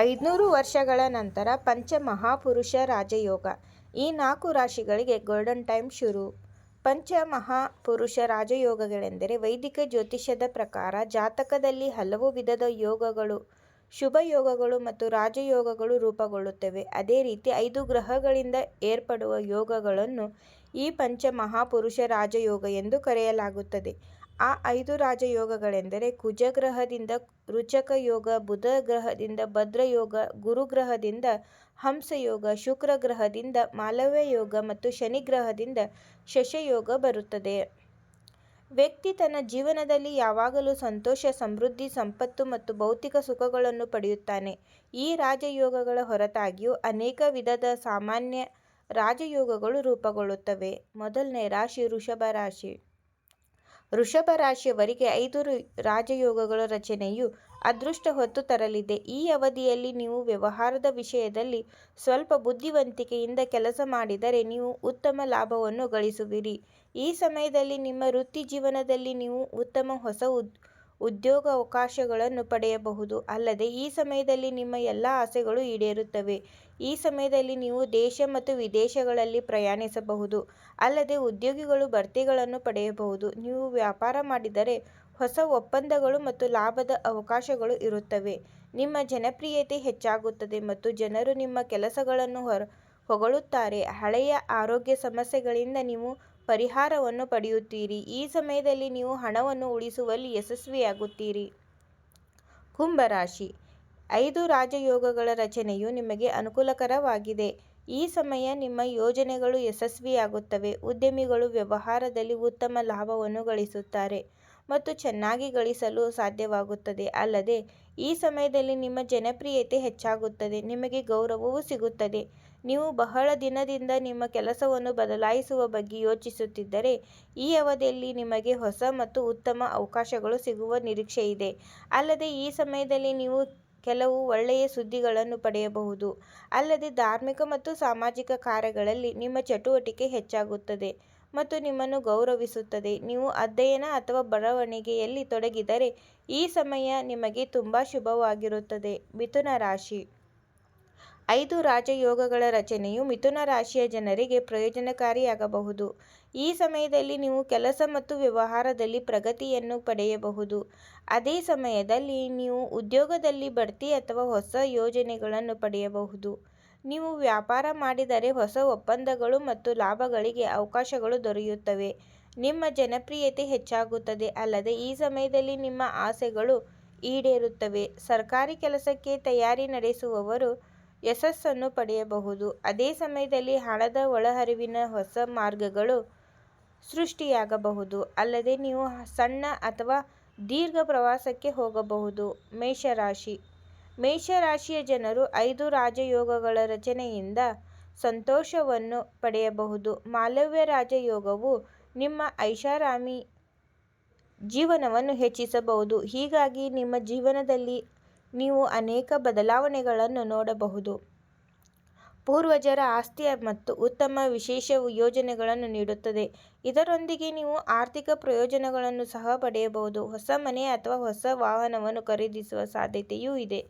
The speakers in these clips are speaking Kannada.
ಐದುನೂರು ವರ್ಷಗಳ ನಂತರ ಪಂಚಮಹಾಪುರುಷ ರಾಜಯೋಗ ಈ ನಾಲ್ಕು ರಾಶಿಗಳಿಗೆ ಗೋಲ್ಡನ್ ಟೈಮ್ ಶುರು. ಪಂಚಮಹಾಪುರುಷ ರಾಜಯೋಗಗಳೆಂದರೆ ವೈದಿಕ ಜ್ಯೋತಿಷ್ಯದ ಪ್ರಕಾರ ಜಾತಕದಲ್ಲಿ ಹಲವು ವಿಧದ ಯೋಗಗಳು, ಶುಭ ಯೋಗಗಳು ಮತ್ತು ರಾಜಯೋಗಗಳು ರೂಪುಗೊಳ್ಳುತ್ತವೆ. ಅದೇ ರೀತಿ ಐದು ಗ್ರಹಗಳಿಂದ ಏರ್ಪಡುವ ಯೋಗಗಳನ್ನು ಈ ಪಂಚ ಮಹಾಪುರುಷ ರಾಜಯೋಗ ಎಂದು ಕರೆಯಲಾಗುತ್ತದೆ. ಆ ಐದು ರಾಜಯೋಗಗಳೆಂದರೆ ಕುಜಗ್ರಹದಿಂದ ರುಚಕ ಯೋಗ ಬುಧ ಗ್ರಹದಿಂದ ಭದ್ರಯೋಗ, ಗುರುಗ್ರಹದಿಂದ ಹಂಸಯೋಗ, ಶುಕ್ರ ಗ್ರಹದಿಂದ ಮಾಲವ್ಯಯೋಗ ಮತ್ತು ಶನಿ ಗ್ರಹದಿಂದ ಶಶಯೋಗ ಬರುತ್ತದೆ. ವ್ಯಕ್ತಿ ತನ್ನ ಜೀವನದಲ್ಲಿ ಯಾವಾಗಲೂ ಸಂತೋಷ, ಸಮೃದ್ಧಿ, ಸಂಪತ್ತು ಮತ್ತು ಭೌತಿಕ ಸುಖಗಳನ್ನು ಪಡೆಯುತ್ತಾನೆ. ಈ ರಾಜಯೋಗಗಳ ಹೊರತಾಗಿಯೂ ಅನೇಕ ವಿಧದ ಸಾಮಾನ್ಯ ರಾಜಯೋಗಗಳು ರೂಪುಗೊಳ್ಳುತ್ತವೆ. ಮೊದಲನೇ ರಾಶಿ ವೃಷಭ ರಾಶಿ. ವೃಷಭ ರಾಶಿಯವರಿಗೆ ಐದು ರಾಜಯೋಗಗಳ ರಚನೆಯು ಅದೃಷ್ಟ ಹೊತ್ತು ತರಲಿದೆ. ಈ ಅವಧಿಯಲ್ಲಿ ನೀವು ವ್ಯವಹಾರದ ವಿಷಯದಲ್ಲಿ ಸ್ವಲ್ಪ ಬುದ್ಧಿವಂತಿಕೆಯಿಂದ ಕೆಲಸ ಮಾಡಿದರೆ ನೀವು ಉತ್ತಮ ಲಾಭವನ್ನು ಗಳಿಸುವಿರಿ. ಈ ಸಮಯದಲ್ಲಿ ನಿಮ್ಮ ವೃತ್ತಿ ಜೀವನದಲ್ಲಿ ನೀವು ಉತ್ತಮ ಹೊಸ ಉದ್ಯೋಗಾವಕಾಶಗಳನ್ನು ಪಡೆಯಬಹುದು. ಅಲ್ಲದೆ, ಈ ಸಮಯದಲ್ಲಿ ನಿಮ್ಮ ಎಲ್ಲಾ ಆಸೆಗಳು ಈಡೇರುತ್ತವೆ. ಈ ಸಮಯದಲ್ಲಿ ನೀವು ದೇಶ ಮತ್ತು ವಿದೇಶಗಳಲ್ಲಿ ಪ್ರಯಾಣಿಸಬಹುದು. ಅಲ್ಲದೆ, ಉದ್ಯೋಗಿಗಳು ಬಡ್ತಿಗಳನ್ನು ಪಡೆಯಬಹುದು. ನೀವು ವ್ಯಾಪಾರ ಮಾಡಿದರೆ ಹೊಸ ಒಪ್ಪಂದಗಳು ಮತ್ತು ಲಾಭದ ಅವಕಾಶಗಳು ಇರುತ್ತವೆ. ನಿಮ್ಮ ಜನಪ್ರಿಯತೆ ಹೆಚ್ಚಾಗುತ್ತದೆ ಮತ್ತು ಜನರು ನಿಮ್ಮ ಕೆಲಸಗಳನ್ನು ಹೊಗಳುತ್ತಾರೆ. ಹಳೆಯ ಆರೋಗ್ಯ ಸಮಸ್ಯೆಗಳಿಂದ ನೀವು ಪರಿಹಾರವನ್ನು ಪಡೆಯುತ್ತೀರಿ. ಈ ಸಮಯದಲ್ಲಿ ನೀವು ಹಣವನ್ನು ಉಳಿಸುವಲ್ಲಿ ಯಶಸ್ವಿಯಾಗುತ್ತೀರಿ. ಕುಂಭರಾಶಿ ಐದು ರಾಜಯೋಗಗಳ ರಚನೆಯು ನಿಮಗೆ ಅನುಕೂಲಕರವಾಗಿದೆ. ಈ ಸಮಯ ನಿಮ್ಮ ಯೋಜನೆಗಳು ಯಶಸ್ವಿಯಾಗುತ್ತವೆ. ಉದ್ಯಮಿಗಳು ವ್ಯವಹಾರದಲ್ಲಿ ಉತ್ತಮ ಲಾಭವನ್ನು ಗಳಿಸುತ್ತಾರೆ ಮತ್ತು ಚೆನ್ನಾಗಿ ಗಳಿಸಲು ಸಾಧ್ಯವಾಗುತ್ತದೆ. ಅಲ್ಲದೆ ಈ ಸಮಯದಲ್ಲಿ ನಿಮ್ಮ ಜನಪ್ರಿಯತೆ ಹೆಚ್ಚಾಗುತ್ತದೆ, ನಿಮಗೆ ಗೌರವವೂ ಸಿಗುತ್ತದೆ. ನೀವು ಬಹಳ ದಿನದಿಂದ ನಿಮ್ಮ ಕೆಲಸವನ್ನು ಬದಲಾಯಿಸುವ ಬಗ್ಗೆ ಯೋಚಿಸುತ್ತಿದ್ದರೆ ಈ ಅವಧಿಯಲ್ಲಿ ನಿಮಗೆ ಹೊಸ ಮತ್ತು ಉತ್ತಮ ಅವಕಾಶಗಳು ಸಿಗುವ ನಿರೀಕ್ಷೆ ಇದೆ ಅಲ್ಲದೆ ಈ ಸಮಯದಲ್ಲಿ ನೀವು ಕೆಲವು ಒಳ್ಳೆಯ ಸುದ್ದಿಗಳನ್ನು ಪಡೆಯಬಹುದು. ಅಲ್ಲದೆ ಧಾರ್ಮಿಕ ಮತ್ತು ಸಾಮಾಜಿಕ ಕಾರ್ಯಗಳಲ್ಲಿ ನಿಮ್ಮ ಚಟುವಟಿಕೆ ಹೆಚ್ಚಾಗುತ್ತದೆ ಮತ್ತು ನಿಮ್ಮನ್ನು ಗೌರವಿಸುತ್ತದೆ. ನೀವು ಅಧ್ಯಯನ ಅಥವಾ ಬರವಣಿಗೆಯಲ್ಲಿ ತೊಡಗಿದರೆ ಈ ಸಮಯ ನಿಮಗೆ ತುಂಬ ಶುಭವಾಗಿರುತ್ತದೆ. ಮಿಥುನ ರಾಶಿ. ಐದು ರಾಜಯೋಗಗಳ ರಚನೆಯು ಮಿಥುನ ರಾಶಿಯ ಜನರಿಗೆ ಪ್ರಯೋಜನಕಾರಿಯಾಗಬಹುದು. ಈ ಸಮಯದಲ್ಲಿ ನೀವು ಕೆಲಸ ಮತ್ತು ವ್ಯವಹಾರದಲ್ಲಿ ಪ್ರಗತಿಯನ್ನು ಪಡೆಯಬಹುದು. ಅದೇ ಸಮಯದಲ್ಲಿ ನೀವು ಉದ್ಯೋಗದಲ್ಲಿ ಬಡ್ತಿ ಅಥವಾ ಹೊಸ ಯೋಜನೆಗಳನ್ನು ಪಡೆಯಬಹುದು. ನೀವು ವ್ಯಾಪಾರ ಮಾಡಿದರೆ ಹೊಸ ಒಪ್ಪಂದಗಳು ಮತ್ತು ಲಾಭಗಳಿಗೆ ಅವಕಾಶಗಳು ದೊರೆಯುತ್ತವೆ. ನಿಮ್ಮ ಜನಪ್ರಿಯತೆ ಹೆಚ್ಚಾಗುತ್ತದೆ. ಅಲ್ಲದೆ ಈ ಸಮಯದಲ್ಲಿ ನಿಮ್ಮ ಆಸೆಗಳು ಈಡೇರುತ್ತವೆ. ಸರ್ಕಾರಿ ಕೆಲಸಕ್ಕೆ ತಯಾರಿ ನಡೆಸುವವರು ಯಶಸ್ಸನ್ನು ಪಡೆಯಬಹುದು. ಅದೇ ಸಮಯದಲ್ಲಿ ಹಣದ ಒಳಹರಿವಿನ ಹೊಸ ಮಾರ್ಗಗಳು ಸೃಷ್ಟಿಯಾಗಬಹುದು. ಅಲ್ಲದೆ ನೀವು ಸಣ್ಣ ಅಥವಾ ದೀರ್ಘ ಪ್ರವಾಸಕ್ಕೆ ಹೋಗಬಹುದು. ಮೇಷ ರಾಶಿ. ಮೇಷ ರಾಶಿಯ ಜನರು ಐದು ರಾಜಯೋಗಗಳ ರಚನೆಯಿಂದ ಸಂತೋಷವನ್ನು ಪಡೆಯಬಹುದು. ಮಾಲವ್ಯ ರಾಜಯೋಗವು ನಿಮ್ಮ ಐಷಾರಾಮಿ ಜೀವನವನ್ನು ಹೆಚ್ಚಿಸಬಹುದು. ಹೀಗಾಗಿ ನಿಮ್ಮ ಜೀವನದಲ್ಲಿ ನೀವು ಅನೇಕ ಬದಲಾವಣೆಗಳನ್ನು ನೋಡಬಹುದು. ಪೂರ್ವಜರ ಆಸ್ತಿಯ ಮತ್ತು ಉತ್ತಮ ವಿಶೇಷ ಯೋಜನೆಗಳನ್ನು ನೀಡುತ್ತದೆ. ಇದರೊಂದಿಗೆ ನೀವು ಆರ್ಥಿಕ ಪ್ರಯೋಜನಗಳನ್ನು ಸಹ ಪಡೆಯಬಹುದು. ಹೊಸ ಮನೆ ಅಥವಾ ಹೊಸ ವಾಹನವನ್ನು ಖರೀದಿಸುವ ಸಾಧ್ಯತೆಯೂ ಇದೆ.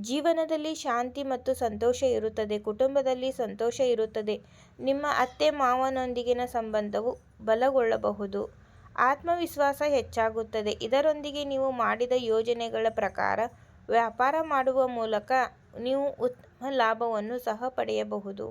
ಜೀವನದಲ್ಲಿ ಶಾಂತಿ ಮತ್ತು ಸಂತೋಷ ಇರುತ್ತದೆ. ಕುಟುಂಬದಲ್ಲಿ ಸಂತೋಷ ಇರುತ್ತದೆ. ನಿಮ್ಮ ಅತ್ತೆ-ಮಾವನೊಂದಿಗಿನ ಸಂಬಂಧವು ಬಲಗೊಳ್ಳಬಹುದು. ಆತ್ಮವಿಶ್ವಾಸ ಹೆಚ್ಚಾಗುತ್ತದೆ. ಇದರೊಂದಿಗೆ ನೀವು ಮಾಡಿದ ಯೋಜನೆಗಳ ಪ್ರಕಾರ ವ್ಯಾಪಾರ ಮಾಡುವ ಮೂಲಕ ನೀವು ಉತ್ತಮ ಲಾಭವನ್ನು ಸಹ ಪಡೆಯಬಹುದು.